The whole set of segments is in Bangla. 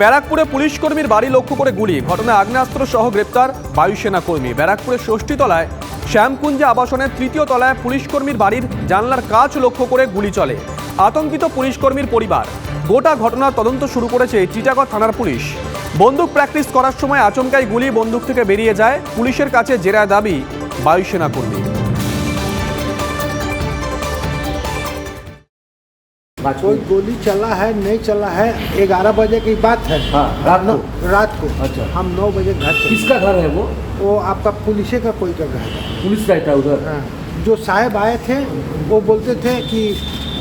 ব্যারাকপুরে পুলিশ কর্মীর বাড়ি লক্ষ্য করে গুলি। ঘটনায় আগ্নেয়াস্ত্র সহ গ্রেপ্তার বায়ুসেনা কর্মী। ব্যারাকপুরের ষষ্ঠীতলায় শ্যামকুঞ্জে আবাসনের তৃতীয় তলায় পুলিশ কর্মীর বাড়ির জানলার কাজ লক্ষ্য করে গুলি চলে। আতঙ্কিত পুলিশ কর্মীর পরিবার। গোটা ঘটনার তদন্ত শুরু করেছে টিটাগড় থানার পুলিশ। বন্দুক প্র্যাকটিস করার সময় আচমকাই গুলি বন্দুক থেকে বেরিয়ে যায় পুলিশের কাছে জেরায় দাবি বায়ুসেনা কর্মী। कोई गोली चला है नहीं चला है ग्यारह बजे की बात है हाँ, रात को? रात को अच्छा। हम नौ बजे घर चले किसका घर है वो वो आपका पुलिसे का कोई का घर है पुलिस रहता है उधर हाँ। जो साहब आए थे वो बोलते थे कि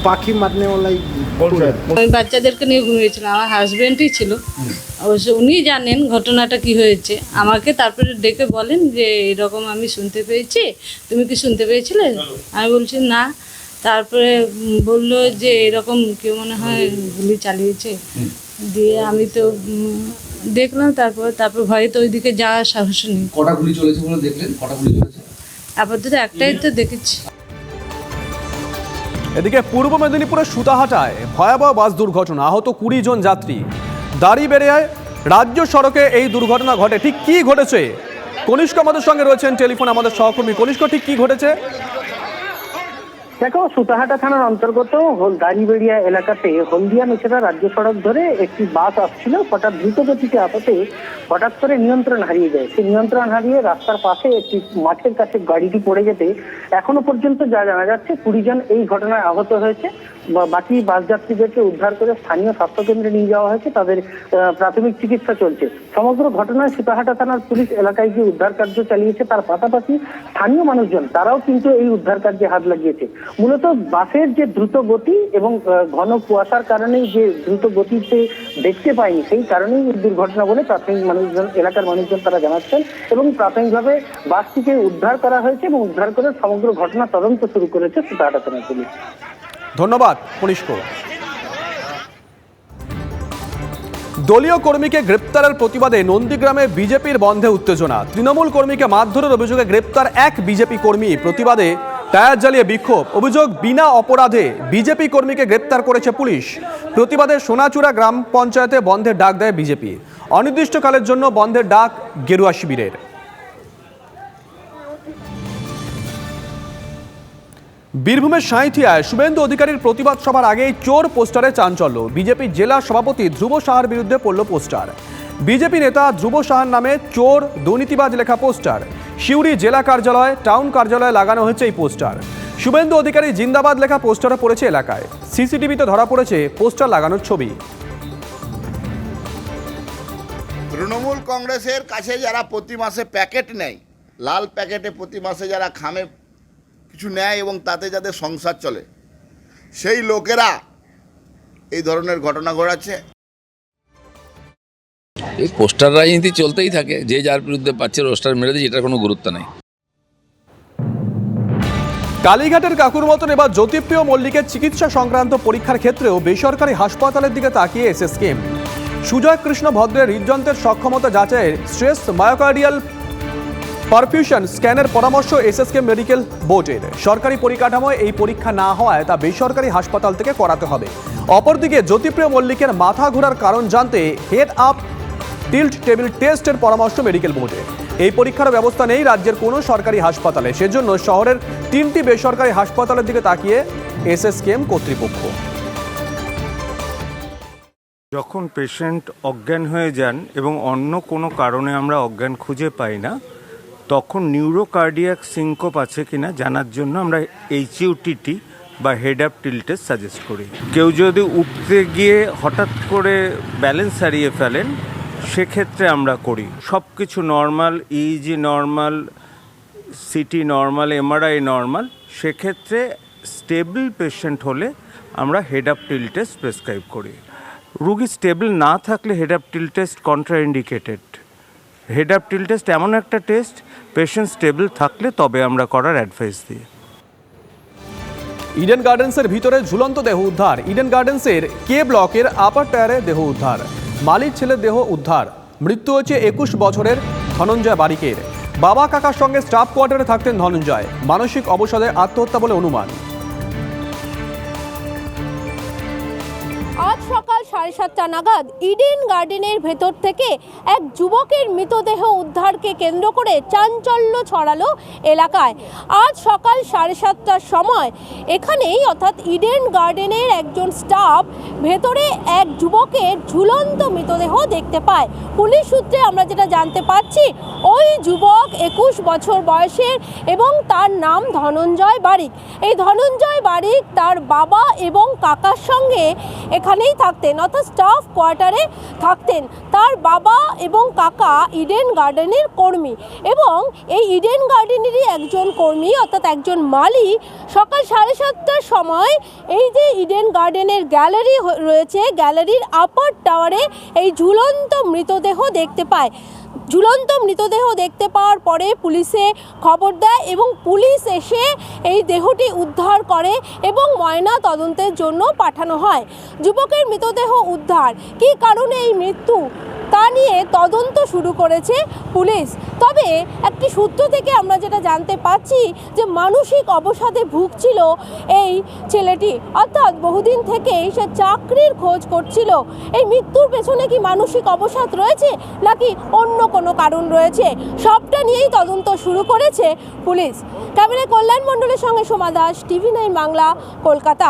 पाखी मारने वाला ही फूल है। আমি বাচ্চাদেরকে নিয়ে ঘুমিয়েছিলাম আমার হাজব্যান্ডই ছিল অবশ্য উনি জানেন ঘটনাটা কি হয়েছে আমাকে তারপরে ডেকে বলেন যে এরকম আমি শুনতে পেয়েছি তুমি কি শুনতে পেয়েছিলে আমি বলছি না তারপরে বলল যে এরকম কেউ মনে হয় গুলি চালিয়েছে। দিয়ে আমি তো দেখলাম তারপর তারপর ভয়ে তো ওইদিকে যাওয়ার সাহস নেই। কটা গুলি চলেছে বলে দেখলেন? কটা গুলি চলেছে? আপাতত একটাই তো দেখেছি। এদিকে পূর্ব মেদিনীপুরের সুতাহাটায় ভয়াবহ বাস দুর্ঘটনা আহত কুড়ি জন যাত্রী। দাড়ি বেড়েয় রাজ্য সড়কে এই দুর্ঘটনা ঘটে। ঠিক কি ঘটেছে? কনিষ্ক আমাদের সঙ্গে রয়েছেন টেলিফোন আমাদের সহকর্মী। কনিষ্ক ঠিক কি ঘটেছে? দেখো, সুতাহাটা থানার অন্তর্গত দাড়িবেড়িয়া এলাকাতে হলদিয়া মেছেরা রাজ্য সড়ক ধরে একটি বাস আসছিল। হঠাৎ দ্রুত গতিতে আপাতে হঠাৎ করে নিয়ন্ত্রণ হারিয়ে যায়। সেই নিয়ন্ত্রণ হারিয়ে রাস্তার পাশে একটি মাঠের কাছে গাড়িটি পড়ে যেতে এখনও পর্যন্ত যা জানা যাচ্ছে কুড়ি জন এই ঘটনায় আহত হয়েছে। বাকি বাস যাত্রীদেরকে উদ্ধার করে স্থানীয় স্বাস্থ্যকেন্দ্রে নিয়ে যাওয়া হয়েছে। তাদের প্রাথমিক চিকিৎসা চলছে। সমগ্র ঘটনায় সুতাহাটা থানার পুলিশ এলাকায় গিয়ে উদ্ধার কার্য চালিয়েছে। তার পাশাপাশি স্থানীয় মানুষজন, তারাও কিন্তু এই উদ্ধার কার্যে হাত লাগিয়েছে। মূলত বাসের যে দ্রুত গতি এবং ঘন কুয়াশার কারণেই যে দ্রুত গতিতে দেখতে পাইনি সেই কারণেই দুর্ঘটনা বলে প্রাথমিক মানুষজন, এলাকার মানুষজন তারা জানাচ্ছেন এবং প্রাথমিকভাবে বাসটিকে উদ্ধার করা হয়েছে এবং উদ্ধার করে সমগ্র ঘটনা তদন্ত শুরু করেছে সুতাহাটা থানার পুলিশ। ধন্যবাদ কনিষ্ক দলীয় কর্মীকে গ্রেপ্তারের প্রতিবাদে নন্দীগ্রামে বিজেপির বন্ধে উত্তেজনা। তৃণমূল কর্মীকে মারধরের অভিযোগে গ্রেপ্তার এক বিজেপি কর্মী। প্রতিবাদে টায়ার জ্বালিয়ে বিক্ষোভ। অভিযোগ, বিনা অপরাধে বিজেপি কর্মীকে গ্রেপ্তার করেছে পুলিশ। প্রতিবাদে সোনাচূড়া গ্রাম পঞ্চায়েতে বন্ধের ডাক দেয় বিজেপি। অনির্দিষ্টকালের জন্য বন্ধের ডাক গেরুয়া শিবিরের। বীরভূমের সাঁইথিয়ায় শুভেন্দু অধিকারীর প্রতিবাদ সভার আগেই চোর পোস্টারে চাঞ্চল্য। বিজেপি জেলা সভাপতি ধ্রুব সাহার বিরুদ্ধে পড়ল পোস্টার। বিজেপি নেতা ধ্রুব সাহার নামে চোর, দুর্নীতিবাজ লেখা পোস্টার। সিউড়ি জেলা কার্যালয়, টাউন কার্যালয়ে লাগানো হয়েছে এই পোস্টার। শুভেন্দু অধিকারী জিন্দাবাদ লেখা পোস্টারও পড়েছে এলাকায়। সিসিটিভিতে ধরা পড়েছে পোস্টার লাগানোর ছবি। তৃণমূল কংগ্রেসের কাছে যারা প্রতি মাসে প্যাকেট নেয়, লাল প্যাকেটে প্রতি মাসে যারা খামে কিছু নেয় এবং তাতে যাদের সংসার চলে। সেই লোকেরা এই ধরনের ঘটনা ঘটাচ্ছে। এই পোস্টার রাজনীতি চলতেই থাকে। যে যার বিরুদ্ধে পাচ্ছে রোস্টার মেরে দিচ্ছে এটার কোনো গুরুত্ব নেই। কালীঘাটের কাকুর মতন এবার জ্যোতিপ্রিয় মল্লিকের চিকিৎসা সংক্রান্ত পরীক্ষার ক্ষেত্রেও বেসরকারি হাসপাতালের দিকে তাকিয়ে এসএসকেম সুজয় কৃষ্ণ ভদ্রের হৃদযন্ত্রের সক্ষমতা যাচাইয়ের স্ট্রেস মায়োকার্ডিয়াল পারফিউশন স্ক্যানের পরামর্শ এসএসকে মেডিকেল বোর্ডের সরকারি পরিকাঠামোয় এই পরীক্ষা না হওয়ায় তা বেসরকারি হাসপাতাল থেকে করাতে হবে। অপরদিকে জ্যোতিপ্রিয় মল্লিকের মাথা ঘোরার কারণ জানতে হেড আপ টিল্ট টেবিল টেস্টের পরামর্শ মেডিকেল বোর্ডে এই পরীক্ষার ব্যবস্থা নেই রাজ্যের কোনো সরকারি হাসপাতালে। সেজন্য শহরের তিনটি বেসরকারি হাসপাতালের দিকে তাকিয়ে এসএসকেএম কর্তৃপক্ষ। যখন পেশেন্ট অজ্ঞান হয়ে যান এবং অন্য কোনো কারণে আমরা অজ্ঞান খুঁজে পাই না তখন নিউরোকার্ডিয়াক সিঙ্কোপ আছে কিনা জানার জন্য আমরা এইচইউটিটি বা হেড অ্যাপ টিল্টেস সাজেস্ট করি। কেউ যদি উঠতে গিয়ে হঠাৎ করে ব্যালেন্স হারিয়ে ফেলেন, সেক্ষেত্রে আমরা করি। সব কিছু normal EEG normal CT normal MRI normal সেক্ষেত্রে স্টেবল পেশেন্ট হলে আমরা head up tilt test prescribe করি। রুগী স্টেবল না থাকলে head up tilt test contraindicated head up tilt test এমন একটা টেস্ট পেশেন্ট স্টেবল থাকলে তবে আমরা করার অ্যাডভাইস দিই। ইডেন গার্ডেন্সের ভিতরে ঝুলন্ত দেহ উদ্ধার। ইডেন গার্ডেন্সের কে ব্লকের আপার টায়ারে দেহ উদ্ধার। মালিক ছেলের দেহ উদ্ধার। মৃত্যু হয়েছে একুশ বছরের ধনঞ্জয় বারিকের। বাবা কাকার সঙ্গে স্টাফ কোয়ার্টারে থাকতেন ধনঞ্জয়। মানসিক অবসাদে আত্মহত্যা বলে অনুমান। আজ সকাল সাড়ে সাতটা নাগাদ ইডেন গার্ডেনের ভেতর থেকে এক যুবকের মৃতদেহ উদ্ধারকে কেন্দ্র করে চাঞ্চল্য ছড়ালো এলাকায়। আজ সকাল সাড়ে সাতটার সময় এখানেই অর্থাৎ ইডেন গার্ডেনের একজন স্টাফ ভেতরে এক যুবকের ঝুলন্ত মৃতদেহ দেখতে পায়। পুলিশ সূত্রে আমরা যেটা জানতে পারছি ওই যুবক একুশ বছর বয়সের এবং তার নাম ধনঞ্জয় বারিক। এই ধনঞ্জয় বারিক তার বাবা এবং কাকার সঙ্গে এখানেই থাকতেন, অর্থাৎ স্টাফ কোয়ার্টারে থাকতেন। তার বাবা এবং কাকা ইডেন গার্ডেনের কর্মী এবং এই ইডেন গার্ডেনেরই একজন কর্মী, অর্থাৎ একজন মালি সকাল সাড়ে সাতটার সময় এই যে ইডেন গার্ডেনের গ্যালারি রয়েছে গ্যালারির আপার টাওয়ারে এই ঝুলন্ত মৃতদেহ দেখতে পায়। ঝুলন্ত মৃতদেহ দেখতে পাওয়ার পরে পুলিশে খবর দেয় এবং পুলিশ এসে এই দেহটি উদ্ধার করে এবং ময়না তদন্তের জন্য পাঠানো হয়। যুবকের মৃতদেহ উদ্ধার। কি কারণে এই মৃত্যু? তা নিয়ে তদন্ত শুরু করেছে পুলিশ। তবে একটি সূত্র থেকে আমরা যেটা জানতে পাচ্ছি যে মানসিক অবসাদে ভুগছিল এই ছেলেটি। অর্থাৎ বহুদিন থেকেই সে চাকরির খোঁজ করছিল। এই মৃত্যুর পেছনে কি মানসিক অবসাদ রয়েছে নাকি অন্য কোনো কারণ রয়েছে? সবটা নিয়েই তদন্ত শুরু করেছে পুলিশ। ক্যামেরায় কল্যাণ মণ্ডলের সঙ্গে সোমা দাস, টিভি নাইন বাংলা, কলকাতা।